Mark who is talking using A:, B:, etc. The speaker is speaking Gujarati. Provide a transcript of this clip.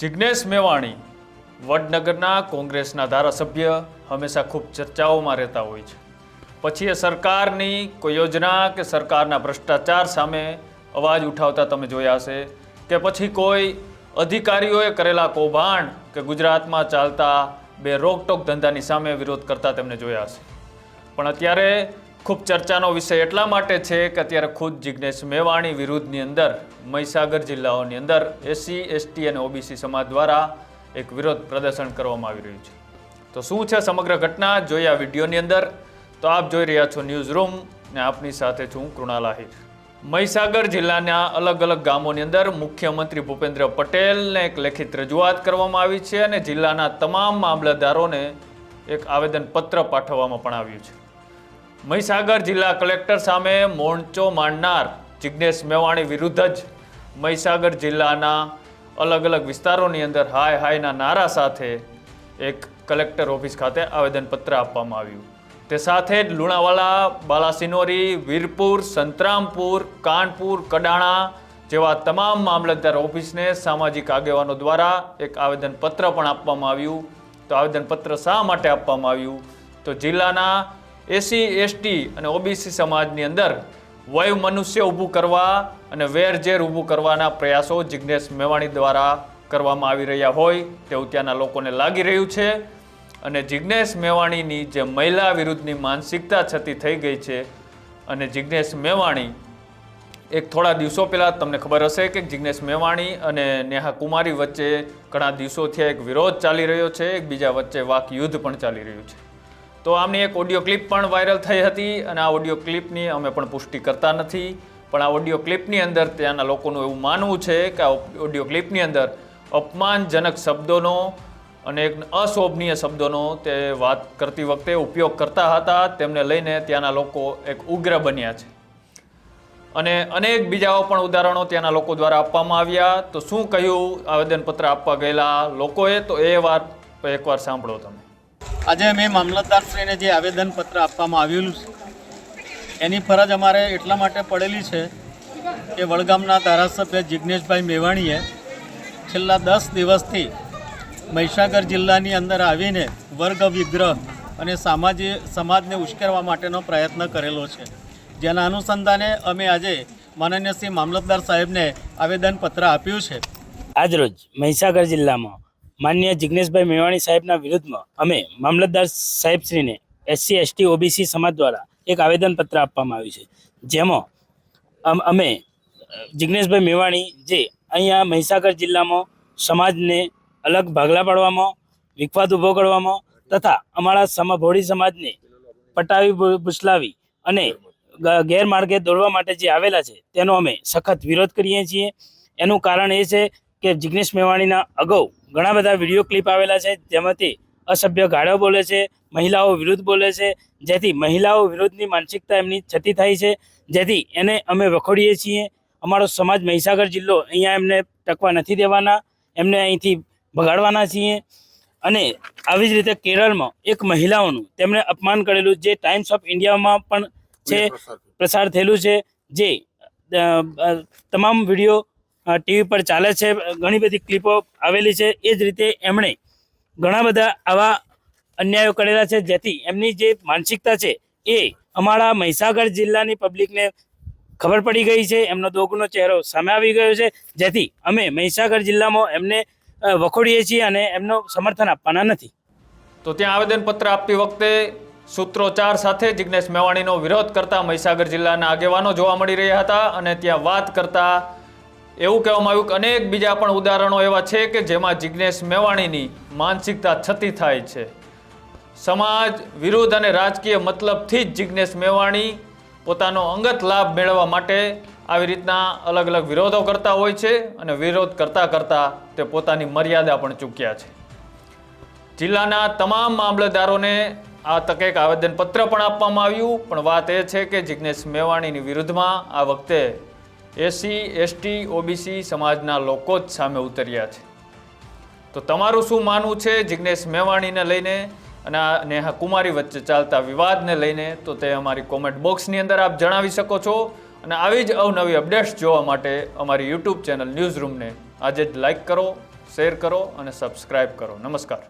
A: જિજ્ઞેશ મેવાણી, વડનગરના કોંગ્રેસના ધારાસભ્ય, હંમેશા ખૂબ ચર્ચાઓમાં રહેતા હોય છે. પછી એ સરકારની કોઈ યોજના કે સરકારના ભ્રષ્ટાચાર સામે અવાજ ઉઠાવતા તમે જોયા હશે કે પછી કોઈ અધિકારીઓએ કરેલા કૌભાંડ કે ગુજરાતમાં ચાલતા બે રોકટોક ધંધાની સામે વિરોધ કરતા તેમને જોયા હશે. પણ અત્યારે ખૂબ ચર્ચાનો વિષય એટલા માટે છે કે અત્યારે ખુદ જિજ્ઞેશ મેવાણી વિરુદ્ધની અંદર, મહીસાગર જિલ્લાઓની અંદર એસસી એસટી અને ઓબીસી સમાજ દ્વારા એક વિરોધ પ્રદર્શન કરવામાં આવી રહ્યું છે. તો શું છે સમગ્ર ઘટના? જોઈએ આ વિડીયોની અંદર. તો આપ જોઈ રહ્યા છો ન્યૂઝ રૂમ ને આપની સાથે છું કૃણાલ આહિર. મહીસાગર જિલ્લાના અલગ અલગ ગામોની અંદર મુખ્યમંત્રી ભૂપેન્દ્ર પટેલને એક લેખિત રજૂઆત કરવામાં આવી છે અને જિલ્લાના તમામ મામલતદારોને એક આવેદનપત્ર પાઠવવામાં પણ આવ્યું છે. મહીસાગર જિલ્લા કલેક્ટર સામે મોરચો માંડનાર જિજ્ઞેશ મેવાણી વિરુદ્ધ જ મહીસાગર જિલ્લાના અલગ અલગ વિસ્તારોની અંદર હાય હાયના નારા સાથે એક કલેક્ટર ઓફિસ ખાતે આવેદનપત્ર આપવામાં આવ્યું. તે સાથે જ લુણાવાલા, બાલાસિનોરી, વીરપુર, સંતરામપુર, કાનપુર, કડાણા જેવા તમામ મામલતદાર ઓફિસને સામાજિક આગેવાનો દ્વારા એક આવેદનપત્ર પણ આપવામાં આવ્યું. તો આવેદનપત્ર શા માટે આપવામાં આવ્યું? તો જિલ્લાના એસી, એસટી અને ઓબીસી સમાજની અંદર વય મનુષ્ય ઊભું કરવા અને વેરઝેર ઊભું કરવાના પ્રયાસો જિજ્ઞેશ મેવાણી દ્વારા કરવામાં આવી રહ્યા હોય તેવું ત્યાંના લોકોને લાગી રહ્યું છે. અને જિજ્ઞેશ મેવાણીની જે મહિલા વિરુદ્ધની માનસિકતા છતી થઈ ગઈ છે અને જિજ્ઞેશ મેવાણી એક થોડા દિવસો પહેલાં તમને ખબર હશે કે જિજ્ઞેશ મેવાણી અને નેહા કુમારી વચ્ચે ઘણા દિવસોથી એક વિરોધ ચાલી રહ્યો છે. એકબીજા વચ્ચે વાક યુદ્ધ પણ ચાલી રહ્યું છે. તો આમની એક ઓડિયો ક્લિપ પણ વાયરલ થઈ હતી અને આ ઓડિયો ક્લિપની અમે પણ પુષ્ટિ કરતા નથી. પણ આ ઓડિયો ક્લિપની અંદર ત્યાંના લોકોનું એવું માનવું છે કે આ ઓડિયો ક્લિપની અંદર અપમાનજનક શબ્દોનો અને એક અશોભનીય શબ્દોનો તે વાત કરતી વખતે ઉપયોગ કરતા હતા. તેમને લઈને ત્યાંના લોકો એક ઉગ્ર બન્યા છે. અને અનેક બીજાઓ પણ ઉદાહરણો ત્યાંના લોકો દ્વારા આપવામાં આવ્યા. તો શું કહ્યું? આવેદનપત્ર આપવા ગયેલા લોકોએ? તો એ વાત એકવાર સાંભળો તમે.
B: આજે મેં મામલતદારશ્રીને જે આવેદનપત્ર આપવામાં આવેલું છે, એની ફરજ અમારે એટલા માટે પડેલી છે કે વડગામના ધારાસભ્ય જિજ્ઞેશભાઈ મેવાણીએ છેલ્લા દસ દિવસથી મહીસાગર જિલ્લાની અંદર આવીને વર્ગ વિગ્રહ અને સામાજિક સમાજને ઉશ્કેરવા માટેનો પ્રયત્ન કરેલો છે. જેના અનુસંધાને અમે આજે માનનીય શ્રી મામલતદાર સાહેબને આવેદનપત્ર આપ્યું છે.
C: આજરોજ મહીસાગર જિલ્લામાં માન્ય જિગ્નેશભાઈ મેવાણી સાહેબના વિરુદ્ધમાં અમે મામલતદાર સાહેબશ્રીને એસસી, એસટી, ઓબીસી સમાજ દ્વારા એક આવેદનપત્ર આપવામાં આવ્યું છે. જેમાં અમે જિગ્નેશભાઈ મેવાણી જે અહીંયા મહીસાગર જિલ્લામાં સમાજને અલગ ભાગલા પાડવામાં, વિખવાદ ઊભો કરવામાં તથા અમારા સમભોળી સમાજને પટાવી ભૂસલાવી અને ગેરમાર્ગે દોડવા માટે જે આવેલા છે, તેનો અમે સખત વિરોધ કરીએ છીએ. એનું કારણ એ છે કે જિગ્નેશ મેવાણીના અગાઉ ઘણા બધા વીડિયો ક્લિપ આવેલા છે જેમાંથી અસભ્ય ગાળો બોલે છે મહિલાઓ વિરુદ્ધ બોલે છે જેથી મહિલાઓ વિરુદ્ધની માનસિકતા એમની છતી થાય છે જેથી એને અમે વખોડીએ છીએ. અમારો સમાજ મહીસાગર જિલ્લો અહીંયા એમને ટકવા નથી દેવાના એમને અહીંથી ભગાડવાના છીએ. અને આવી જ રીતે કેરળમાં એક મહિલાઓનું તેમણે અપમાન કરેલું જે ટાઈમ્સ ઓફ ઇન્ડિયામાં પણ છે પ્રસાર થયેલું છે જે તમામ વીડિયો ટીવી પર ચાલે છે. ઘણી બધી ક્લિપો આવેલી છે. એ જ રીતે એમણે ઘણા બધા આવા અન્યાયો કરેલા છે. જેથી એમની જે માનસિકતા છે એ અમારા મહીસાગર જિલ્લાની પબ્લિકને ખબર પડી ગઈ છે. એમનો દોગનો ચહેરો સામે આવી ગયો છે. જેથી અમે મહીસાગર જિલ્લામાં એમને વખોડીએ છીએ અને એમનો સમર્થન આપવાના નથી.
A: તો ત્યાં આવેદનપત્ર આપતી વખતે સૂત્રોચ્ચાર સાથે જિજ્ઞેશ મેવાણીનો વિરોધ કરતા મહીસાગર જિલ્લાના આગેવાનો જોવા મળી રહ્યા હતા અને ત્યાં વાત કરતા એવું કહેવામાં આવ્યું કે અનેક બીજા પણ ઉદાહરણો એવા છે કે જેમાં જિજ્ઞેશ મેવાણીની માનસિકતા છતી થાય છે. સમાજ વિરુદ્ધ અને રાજકીય મતલબથી જ જિજ્ઞેશ મેવાણી પોતાનો અંગત લાભ મેળવવા માટે આવી રીતના અલગ અલગ વિરોધો કરતા હોય છે અને વિરોધ કરતા કરતા તે પોતાની મર્યાદા પણ ચૂક્યા છે. જિલ્લાના તમામ મામલતદારોને આ તકે એક આવેદનપત્ર પણ આપવામાં આવ્યું, પણ વાત એ છે કે જિજ્ઞેશ મેવાણીની વિરુદ્ધમાં આ વખતે એસસી, એસટી, ઓબીસી સમાજના લોકો જ સામે ઉતર્યા છે. તો તમારું શું માનવું છે? જિજ્ઞેશ મેવાણીને લઈને અને આ નેહા કુમારી વચ્ચે ચાલતા વિવાદને લઈને તો તે અમારી કોમેન્ટ બોક્સની અંદર આપ જણાવી શકો છો. અને આવી જ અવનવી અપડેટ્સ જોવા માટે અમારી યુટ્યુબ ચેનલ ન્યૂઝ રૂમને આજે જ લાઈક કરો શેર કરો અને સબસ્ક્રાઈબ કરો. નમસ્કાર.